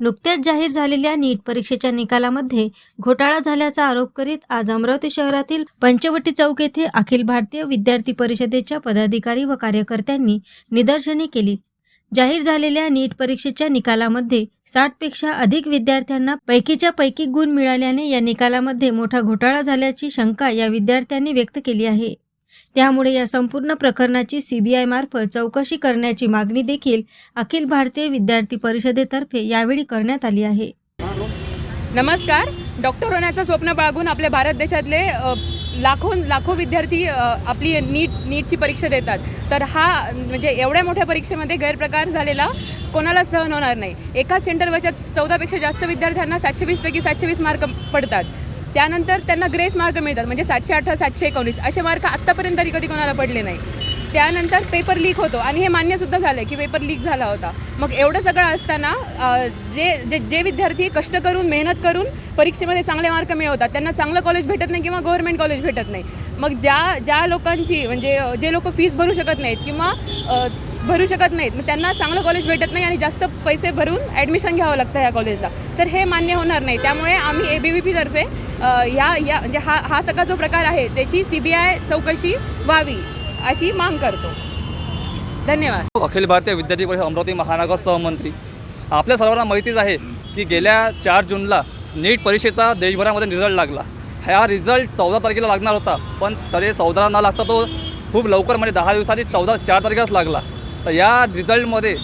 नुकत्याच जाहीर झालेल्या नीट परीक्षेच्या निकालामध्ये घोटाळा झाल्याचा आरोप करीत आज अमरावती शहरातील पंचवटी चौक येथे अखिल भारतीय विद्यार्थी परिषदेच्या पदाधिकारी व कार्यकर्त्यांनी निदर्शने केली. जाहीर झालेल्या नीट परीक्षेच्या निकालामध्ये साठपेक्षा अधिक विद्यार्थ्यांना पैकीच्या पैकी गुण मिळाल्याने या निकालामध्ये मोठा घोटाळा झाल्याची शंका या विद्यार्थ्यांनी व्यक्त केली आहे. त्यामुळे या संपूर्ण प्रकरणाची सीबीआय मार्फत चौकशी करण्याची मागणी देखील अखिल भारतीय विद्यार्थी परिषदेतर्फे यावेळी करण्यात आली आहे. नमस्कार. डॉक्टर होण्याचं स्वप्न बाळगून आपल्या भारत देशातले लाखो लाखो विद्यार्थी आपली नीट नीटची परीक्षा देतात. तर हा म्हणजे एवढ्या मोठ्या परीक्षेमध्ये गैरप्रकार झालेला कोणालाच सहन होणार नाही. एकाच सेंटरवरच्या चौदापेक्षा जास्त विद्यार्थ्यांना सातशे वीसपैकी सातशे वीस मार्क पडतात. त्यानंतर त्यांना ग्रेस मार्क मिळतात म्हणजे सातशे अठरा सातशे एकोणीस असे मार्क आत्तापर्यंत तरी कधी कोणाला पडले नाही. त्यानंतर पेपर लीक होतो आणि हे मान्यसुद्धा झालं की पेपर लीक झाला होता. मग एवढं सगळं असताना जे जे जे विद्यार्थी कष्ट करून मेहनत करून परीक्षेमध्ये चांगले मार्क मिळवतात त्यांना चांगलं कॉलेज भेटत नाही किंवा गव्हर्नमेंट कॉलेज भेटत नाही. मग ज्या ज्या लोकांची म्हणजे जे लोक फीस भरू शकत नाहीत किंवा भरू शकत नाहीत. मग त्यांना चांगलं कॉलेज भेटत नाही आणि जास्त पैसे भरून ॲडमिशन घ्यावं लागतं या कॉलेजला तर हे मान्य होणार नाही. त्यामुळे आम्ही ए बी व्ही पीतर्फे या या म्हणजे हा हा सगळा जो प्रकार आहे त्याची सी बी आय चौकशी व्हावी अशी मांग करतो. धन्यवाद. अखिल भारतीय विद्यार्थी परिषद अमरावती महानगर सहमंत्री. आपल्या सर्वांना माहितीच आहे की गेल्या चार जूनला नीट परीक्षेचा देशभरामध्ये रिझल्ट लागला. हा रिझल्ट चौदा तारखेला लागणार होता पण तरी चौदाला न लागता तो खूप लवकर म्हणजे दहा दिवसांनी चौदा चार तारखेलाच लागला. तर या रिझल्टमध्ये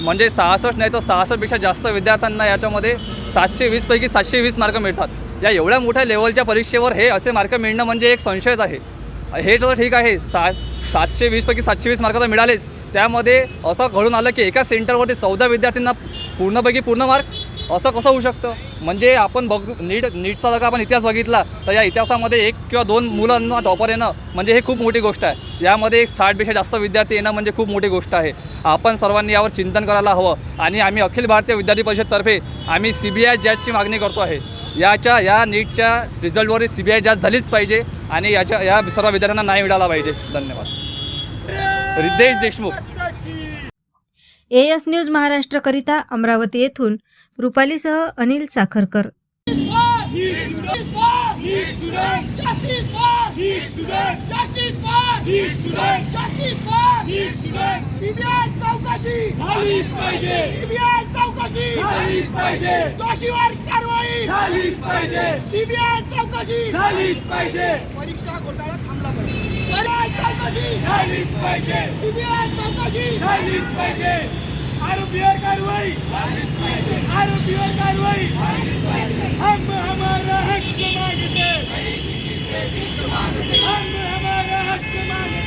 म्हणजे सहासष्ट नाही तर सहासष्टपेक्षा जास्त विद्यार्थ्यांना याच्यामध्ये सातशे वीसपैकी सातशे वीस मार्क मिळतात. या एवढ्या मोठ्या लेवलच्या परीक्षेवर हे असे मार्क मिळणं म्हणजे एक संशयच आहे. हे तर ठीक आहे. सा सातशे वीसपैकी सातशे वीस मार्क तर मिळालेच. त्यामध्ये असं घडून आलं की एका सेंटरवरती चौदा विद्यार्थ्यांना पूर्णपैकी पूर्ण मार्क असं कसं होऊ शकतं? म्हणजे आपण बघ नीट नीटचा जर का आपण इतिहास बघितला तर या इतिहासामध्ये एक किंवा दोन मुलांना टॉपर येणं म्हणजे हे खूप मोठी गोष्ट आहे. यामध्ये एक साठपेक्षा जास्त विद्यार्थी येणं म्हणजे खूप मोठी गोष्ट आहे. आपण सर्वांनी यावर चिंतन करायला हवं. आणि आम्ही अखिल भारतीय विद्यार्थी परिषदतर्फे आम्ही सी बी आय जॅजची मागणी करतो आहे. याच्या या नीटच्या रिझल्टवर सी बी आय जॅज झालीच पाहिजे आणि याच्या या सर्व विद्यार्थ्यांना नाही मिळाला पाहिजे. धन्यवाद. Riddhesh Deshmukh. A S news महाराष्ट्रकरिता Amravati येथून रुपालीसह अनिल साखरकर. परीक्षा घोटाळा थांबला पाहिजे. झालीच पाहिजे सीबीआय चौकशी झालीच पाहिजे आरोपीवर कारवाई झालीच पाहिजे आरोपीवर कारवाई हम हमारा हक मांगते हम हमारा हक मांगते